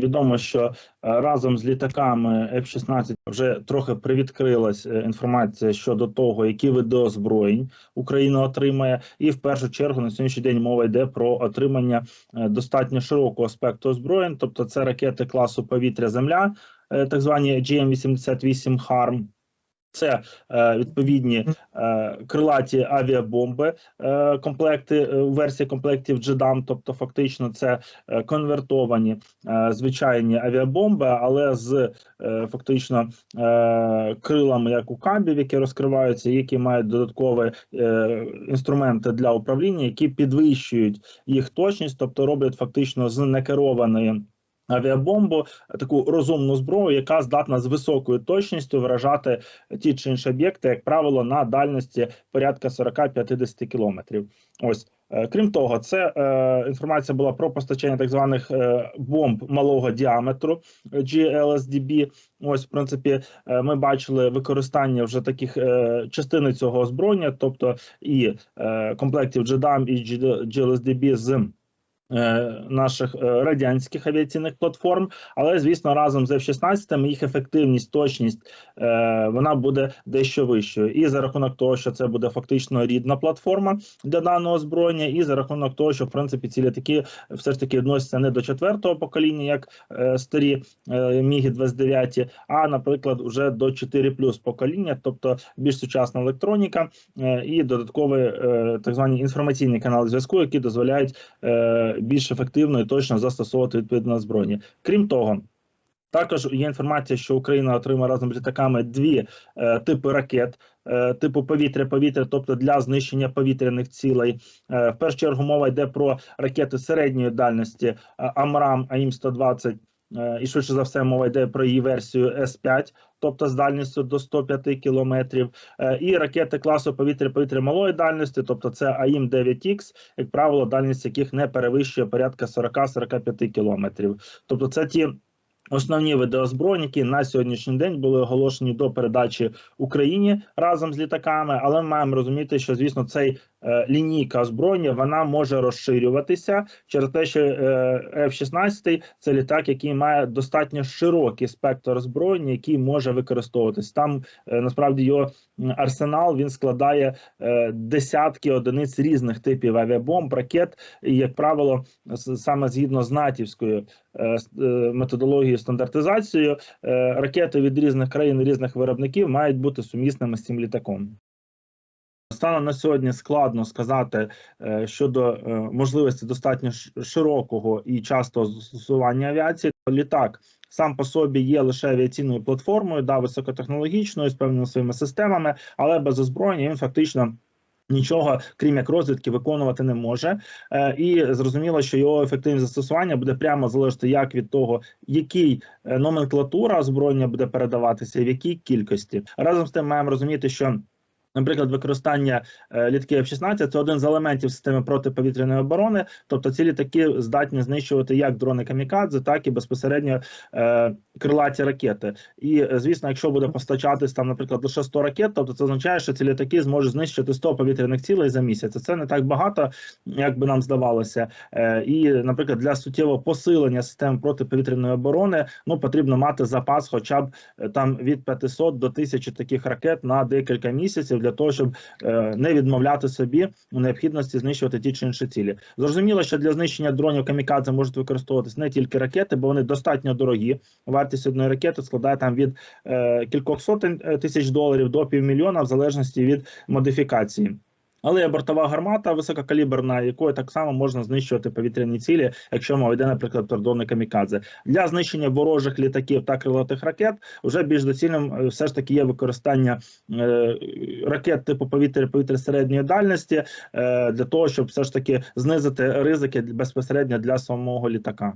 Відомо, що е, разом з літаками F-16 вже трохи привідкрилась е, інформація щодо того, які види озброєнь Україна отримає, і в першу чергу на сьогоднішній день мова йде про отримання е, достатньо широкого спектру озброєнь, тобто це ракети класу повітря-земля, так звані GM-88 HARM. Це е, відповідні е, крилаті авіабомби, е, комплекти е, версії комплектів JDAM, тобто фактично це е, конвертовані е, звичайні авіабомби, але з е, фактично е, крилами, як у кабів, які розкриваються, які мають додаткові е, інструменти для управління, які підвищують їх точність, тобто роблять фактично з некерованої. Авіабомбу таку розумну зброю, яка здатна з високою точністю вражати ті чи інші об'єкти, як правило, на дальності порядка 40-50 кілометрів. Ось Е, крім того, це е, інформація була про постачання так званих е, бомб малого діаметру е, GLSDB. Ось, в принципі, е, ми бачили використання вже таких е, частини цього озброєння, тобто і е, комплектів JDAM і GLSDB з наших е, радянських авіаційних платформ, але звісно, разом з F-16 їх ефективність, точність е, вона буде дещо вищою. І за рахунок того, що це буде фактично рідна платформа для даного озброєння, і за рахунок того, що в принципі ці літаки все ж таки відносяться не до четвертого покоління, як е, старі е, Міги 29, а наприклад, вже до 4 покоління, тобто більш сучасна електроніка е, і додаткові е, так звані інформаційні канали зв'язку, які дозволяють е, більш ефективно і точно застосовувати відповідне озброєння. Крім того. Також є інформація, що Україна отримає разом з літаками дві е, типи ракет, е, типу повітря-повітря, тобто для знищення повітряних цілей. Е, в першу чергу мова йде про ракети середньої дальності е, Амрам АІМ 120 е, і швидше за все мова йде про її версію С-5, тобто з дальністю до 105 кілометрів, е, і ракети класу повітря-повітря малої дальності, тобто це АІМ 9Х, як правило, дальність яких не перевищує порядка 40-45 кілометрів. Тобто, це ті. Основні види озброєнь, які на сьогоднішній день були оголошені до передачі Україні разом з літаками, але ми маємо розуміти, що звісно цей е, лінійка озброєння вона може розширюватися через те, що е, F-16 – це літак, який має достатньо широкий спектр озброєння, який може використовуватись. Там е, насправді його арсенал він складає е, десятки одиниць різних типів авіабомб, ракет, і як правило, саме згідно з натівською е, е, методологією стандартизацією, е, ракети від різних країн, різних виробників мають бути сумісними з цим літаком. Станом на сьогодні складно сказати е, щодо е, можливості достатньо широкого і частого застосування авіації. Літак сам по собі є лише авіаційною платформою, да, високотехнологічною з певними своїми системами, але без озброєння він фактично. Нічого, крім як розвідки, виконувати не може, е, і зрозуміло, що його ефективне застосування буде прямо залежати як від того, який номенклатура озброєння буде передаватися, в якій кількості. Разом з тим маємо розуміти, що Наприклад, використання е, літаків F-16 – це один з елементів системи протиповітряної оборони. Тобто ці літаки здатні знищувати як дрони камікадзе, так і безпосередньо е, крилаті ракети. І е, звісно, якщо буде постачатись там, наприклад, лише 100 ракет, тобто це означає, що ці літаки зможуть знищити 100 повітряних цілей за місяць. Це не так багато, як би нам здавалося. Е, і, наприклад, для суттєвого посилення систем протиповітряної оборони ну потрібно мати запас, хоча б е, там від 500 до 1000 таких ракет на декілька місяців для того, щоб е, не відмовляти собі у необхідності знищувати ті чи інші цілі. Зрозуміло, що для знищення дронів камікадзе можуть використовуватись не тільки ракети, бо вони достатньо дорогі. Вартість одної ракети складає там від е, кількох сотень е, тисяч доларів до півмільйона, в залежності від модифікації. Але бортова гармата висококаліберна, якою так само можна знищувати повітряні цілі, якщо мова йде, наприклад, про дрони камікадзе. Для знищення ворожих літаків та крилатих ракет вже більш доцільним е, все ж таки є використання е, ракет типу повітря повітря середньої дальності е, для того, щоб все ж таки знизити ризики безпосередньо для самого літака.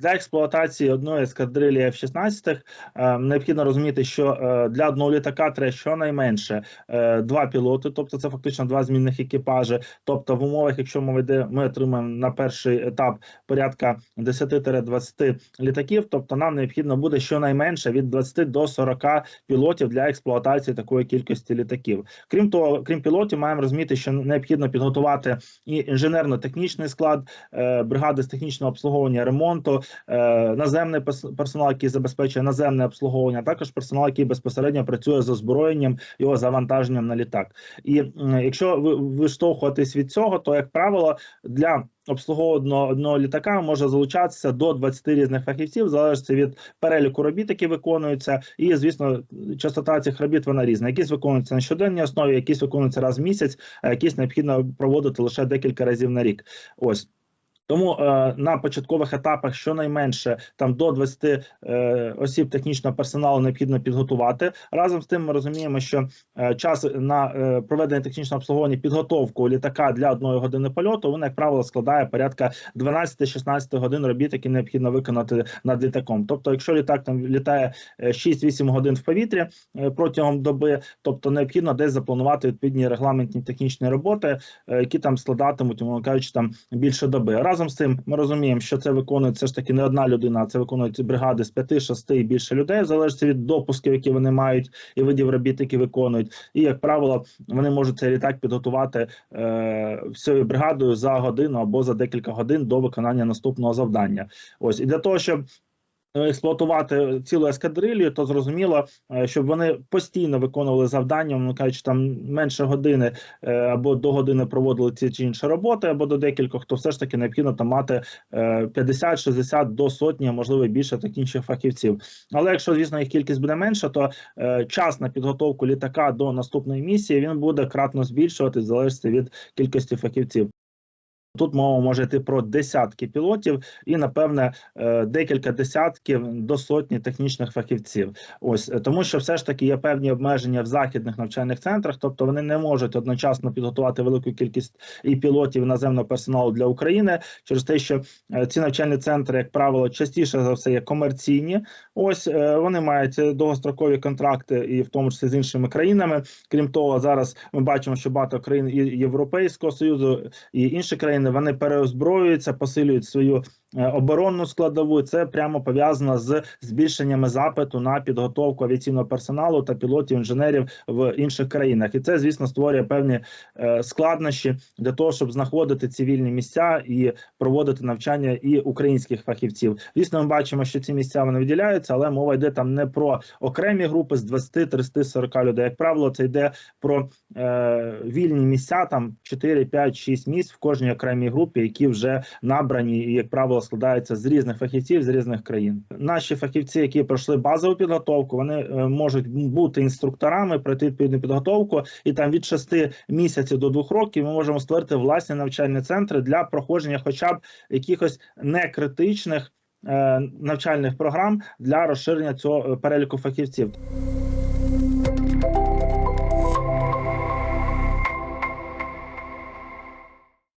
Для експлуатації одної ескадрилі F-16 е, необхідно розуміти, що е, для одного літака треба щонайменше е, два пілоти, тобто це фактично два змінних екіпажі. Тобто, в умовах, якщо ми йде, ми отримаємо на перший етап порядка 10-20 літаків, тобто нам необхідно буде щонайменше від 20 до 40 пілотів для експлуатації такої кількості літаків. Крім того, крім пілотів, маємо розуміти, що необхідно підготувати і інженерно-технічний склад, е, бригади з технічного обслуговування ремонту наземний пес- персонал, який забезпечує наземне обслуговування, також персонал, який безпосередньо працює з озброєнням його завантаженням на літак. І якщо ви виштовхуватись від цього, то як правило для обслуговуваного одного літака може залучатися до 20 різних фахівців, залежить від переліку робіт, які виконуються, і звісно, частота цих робіт вона різна. Якісь виконуються на щоденній основі, якісь виконуються раз в місяць, а якісь необхідно проводити лише декілька разів на рік. Ось. Тому е, на початкових етапах щонайменше там до 20 е, осіб технічного персоналу необхідно підготувати. Разом з тим, ми розуміємо, що е, час на е, проведення технічного обслуговування підготовку літака для одної години польоту, він, як правило, складає порядка 12-16 годин робіт, які необхідно виконати над літаком. Тобто, якщо літак там літає е, 6-8 годин в повітрі е, протягом доби, тобто необхідно десь запланувати відповідні регламентні технічні роботи, е, які там складатимуть, умовно кажучи, там більше доби. Разом з тим, ми розуміємо, що це виконує все ж таки не одна людина, а це виконують бригади з 5-6 і більше людей, залежить від допусків, які вони мають, і видів робіт, які виконують. І як правило, вони можуть цей літак підготувати е, всією бригадою за годину або за декілька годин до виконання наступного завдання. Ось і для того, щоб експлуатувати цілу ескадрилью, то зрозуміло, е, щоб вони постійно виконували завдання, ну кажучи, там менше години е, або до години проводили ці чи інші роботи, або до декількох, то все ж таки необхідно там мати е, 50-60 до сотні, а можливо більше таких фахівців. Але якщо звісно їх кількість буде менша, то е, час на підготовку літака до наступної місії він буде кратно збільшуватись в залежності від кількості фахівців. Тут мова може йти про десятки пілотів і, напевне, е, декілька десятків до сотні технічних фахівців. Ось е, тому, що все ж таки є певні обмеження в західних навчальних центрах, тобто вони не можуть одночасно підготувати велику кількість і пілотів і наземного персоналу для України через те, що е, ці навчальні центри, як правило, частіше за все є комерційні. Ось вони мають довгострокові контракти, і в тому числі з іншими країнами. Крім того, зараз ми бачимо, що багато країн і Європейського союзу і інші країни вони переозброюються, посилюють свою оборонну складову. Це прямо пов'язано з збільшеннями запиту на підготовку авіаційного персоналу та пілотів інженерів в інших країнах. І це, звісно, створює певні е, складнощі для того, щоб знаходити цивільні місця і проводити навчання і українських фахівців. Звісно, ми бачимо, що ці місця вони виділяються, але мова йде там не про окремі групи з 20, 30, 40 людей. Як правило, це йде про е, вільні місця, там 4, 5, 6 місць в кожній окремій групі, які вже набрані і, як правило, складаються з різних фахівців з різних країн. Наші фахівці, які пройшли базову підготовку, вони е, можуть бути інструкторами, пройти відповідну підготовку, і там від 6 місяців до 2 років ми можемо створити власні навчальні центри для проходження, хоча б якихось некритичних е, навчальних програм для розширення цього е, переліку фахівців.